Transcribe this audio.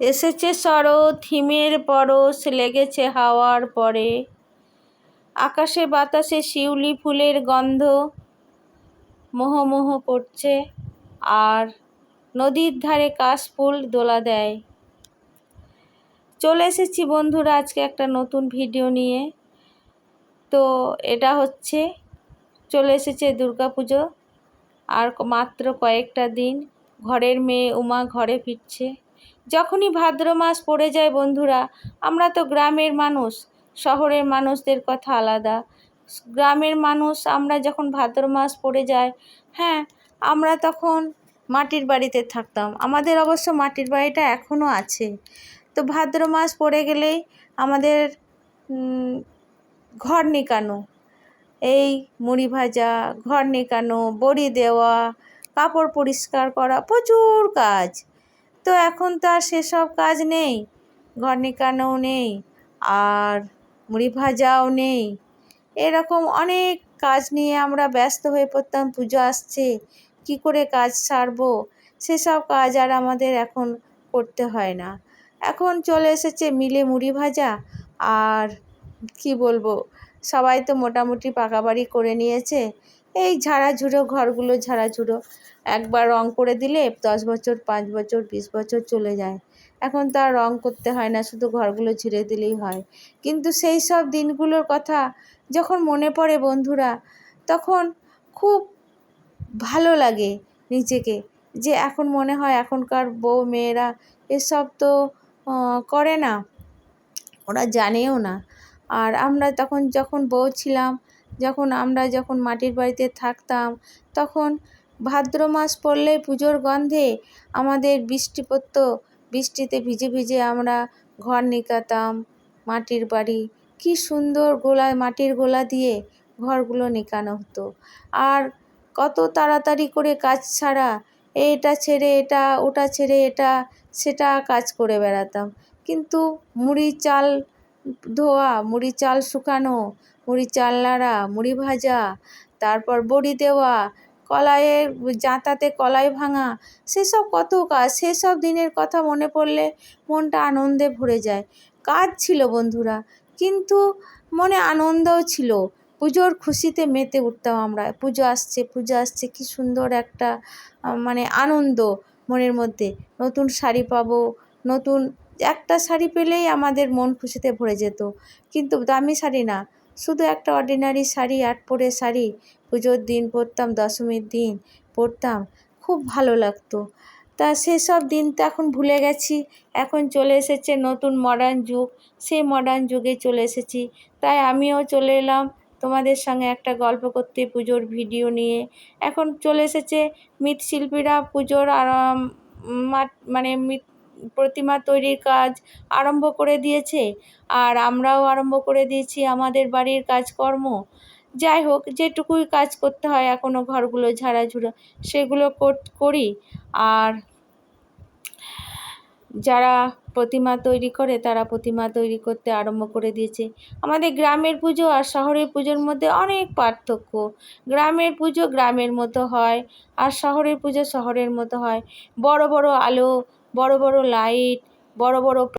এসেছে শরৎ, হিমের পরশ, লেগেছে হাওয়ার পরে। আকাশে বাতাসে শিউলি ফুলের গন্ধ মোহ মোহ করছে আর নদীর ধারে কাশফুল দোলা দেয়। চলে এসেছি বন্ধুরা আজকে একটা নতুন ভিডিও নিয়ে। তো এটা হচ্ছে, চলে এসেছে পুজো আর মাত্র কয়েকটা দিন, ঘরের মেয়ে উমা ঘরে ফিরছে। যখনই ভাদ্র মাস পড়ে যায় বন্ধুরা, আমরা তো গ্রামের মানুষ, শহরের মানুষদের কথা আলাদা। গ্রামের মানুষ, আমরা যখন ভাদ্র মাস পড়ে যায় হ্যাঁ আমরা তখন মাটির বাড়িতে থাকতাম। আমাদের অবশ্য মাটির বাড়িটা এখনও আছে। তো ভাদ্র মাস পড়ে গেলেই আমাদের ঘর নিকানো, এই মুড়ি ভাজা, ঘর নিকানো, বড়ি দেওয়া, কাপড় পরিষ্কার করা, প্রচুর কাজ। তো এখন তো আর সেসব কাজ নেই। ঘর নিকানোও নেই, আর মুড়ি ভাজাও নেই। এরকম অনেক কাজ নিয়ে আমরা ব্যস্ত হয়ে পড়তাম, পুজো আসছে, কি করে কাজ সারবো? সেসব কাজ আর আমাদের এখন করতে হয় না। এখন চলে এসেছে মিলে মুড়ি ভাজা, আর কি বলব, সবাই তো মোটামুটি পাকা বাড়ি করে নিয়েছে। এই ঝাড়াঝুড়ো, ঘরগুলো ঝাড়াঝুড়ো। একবার রং করে দিলে দশ বছর, পাঁচ বছর, বিশ বছর চলে যায়। এখন তো আর রং করতে হয় না, শুধু ঘরগুলো ঝিরে দিলেই হয়। কিন্তু সেই সব দিনগুলোর কথা যখন মনে পড়ে বন্ধুরা, তখন খুব ভালো লাগে নিজেকে। যে এখন মনে হয় এখনকার বউ মেয়েরা এসব তো করে না, ওরা জানেও না। আর আমরা তখন যখন বউ ছিলাম যখন আমরা যখন মাটির বাড়িতে থাকতাম, তখন ভাদ্র মাস পড়লে পুজোর গন্ধে আমাদের বৃষ্টি পড়তো বৃষ্টিতে ভিজে ভিজে আমরা ঘর নিকাতাম, মাটির বাড়ি। কি সুন্দর গোলা, মাটির গোলা দিয়ে ঘরগুলো নিকানো হতো। আর কত তাড়াতাড়ি করে কাজ ছাড়া এটা ছেড়ে এটা, ওটা ছেড়ে এটা, সেটা কাজ করে বেড়াতাম। কিন্তু মুড়ি চাল ধোয়া, মুড়ি চাল শুকানো, মুড়ি চাল নাড়া, মুড়ি ভাজা, তারপর বড়ি দেওয়া, কলাইয়ের জাঁতাতে কলাই ভাঙা, সেসব কত কাজ সেসব দিনের কথা মনে পড়লে মনটা আনন্দে ভরে যায়। কাজ ছিল বন্ধুরা, কিন্তু মনে আনন্দও ছিল। পুজোর খুশিতে মেতে উঠতাম আমরা, পুজো আসছে পুজো আসছে, কী সুন্দর একটা মানে আনন্দ মনের মধ্যে। নতুন শাড়ি পাবো, নতুন একটা শাড়ি পেলেই আমাদের মন খুশিতে ভরে যেত। কিন্তু দামি শাড়ি না, শুধু একটা অর্ডিনারি শাড়ি, আট পরে শাড়ি, পুজোর দিন পরতাম, দশমীর দিন পরতাম, খুব ভালো লাগতো। তা সেসব দিন তো এখন ভুলে গেছি, এখন চলে এসেছে নতুন মডার্ন যুগ, সেই মডার্ন যুগে চলে এসেছি। তাই আমিও চলে এলাম তোমাদের সঙ্গে একটা গল্প করতে, পুজোর ভিডিও নিয়ে। এখন চলে এসেছে মৃৎশিল্পীরা পুজোর আরাম মানে মৃৎ প্রতিমা তৈরির কাজ আরম্ভ করে দিয়েছে। আর আমরাও আরম্ভ করে দিয়েছি আমাদের বাড়ির কাজকর্ম। যাই হোক, যেটুকুই কাজ করতে হয় এখনও ঘরগুলো ঝাড়াঝুড়ো, সেগুলো করি। আর যারা প্রতিমা তৈরি করে, তারা প্রতিমা তৈরি করতে আরম্ভ করে দিয়েছে। আমাদের গ্রামের পুজো আর শহরের পুজোর মধ্যে অনেক পার্থক্য। গ্রামের পুজো গ্রামের মতো হয়, আর শহরের পুজো শহরের মতো হয়। বড় বড় আলো বড় বড় লাইট বড় বড়